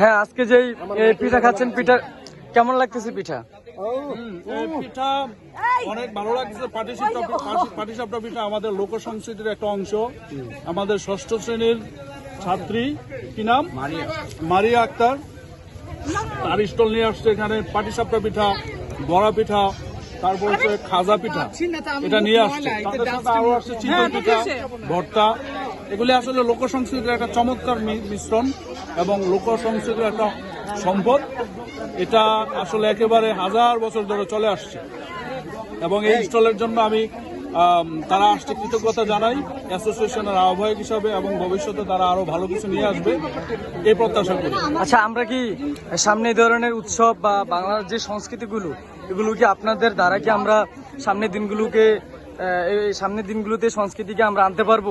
হ্যাঁ আজকে যেই পিঠা খাচ্ছেন পিঠা কেমন লাগতেছে পিঠা? পিঠা অনেক ভালো লাগছে। পাটিসাপটা পাটিসাপটা পিঠা আমাদের লোক সংস্কৃতির একটা অংশ। আমাদের ষষ্ঠ শ্রেণির ছাত্রী কি নাম? মারিয়া। আক্তার। তার স্টল নিয়ে আসছে এখানে পাটিসাপটা পিঠা বড়া পিঠা তারপর হচ্ছে খাজা পিঠা। এটা নিয়ে আসছে। তাদের সাথে আরও আসছে চিতল পিঠা ভর্তা। এগুলি আসলে লোক সংস্কৃতির একটা চমৎকার মিশ্রণ এবং লোক সংস্কৃতির একটা সম্পদ। এটা আসলে একেবারে হাজার বছর ধরে চলে আসছে। এবং এই স্টলের জন্য আমি তারা আসছে কৃতজ্ঞতা জানাই। অ্যাসোসিয়েশনের আহ্বায়ক হিসাবে এবং ভবিষ্যতে তারা আরও ভালো কিছু নিয়ে আসবে। এই প্রত্যাশা করি। আচ্ছা আমরা কি সামনে ধরনের উৎসব বা বাংলার যে সংস্কৃতিগুলো, এগুলো কি আপনাদের দ্বারা কি আমরা সামনের দিনগুলোকে এই সামনের দিনগুলোতে সংস্কৃতিকে আমরা আনতে পারব?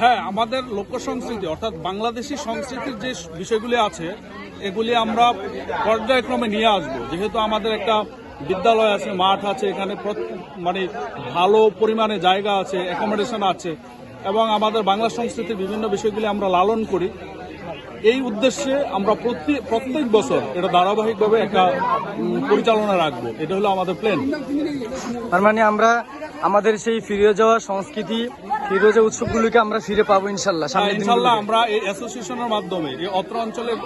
হ্যাঁ আমাদের লোক সংস্কৃতি অর্থাৎ বাংলাদেশি সংস্কৃতির যে বিষয়গুলি আছে, এগুলি আমরা পর্যায়ক্রমে নিয়ে আসব। যেহেতু আমাদের একটা বিদ্যালয় আছে, মাঠ আছে, এখানে মানে ভালো পরিমাণে জায়গা আছে অ্যাকোমোডেশন আছে, এবং আমাদের বাংলা সংস্কৃতির বিভিন্ন বিষয়গুলি আমরা লালন করি। এই উদ্দেশ্যে আমরা প্রতি প্রত্যেক বছর এটা ধারাবাহিকভাবে একটা পরিচালনা রাখব। এটা হলো আমাদের প্ল্যান তার মানে আমরা আমাদের সেই ফিরে যাওয়া সংস্কৃতি ফিরে যাওয়া উৎসবগুলোকে আমরা ফিরে পাবো ইনশাল্লাহ হ্যাঁ, ইনশাল্লাহ আমরা এই অ্যাসোসিয়েশনের মাধ্যমে এই অত্র অঞ্চলের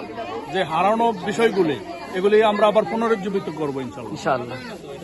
যে হারানো বিষয়গুলি এগুলি আমরা আবার পুনরুজ্জীবিত করব ইনশাল্লাহ। ইনশাল্লাহ।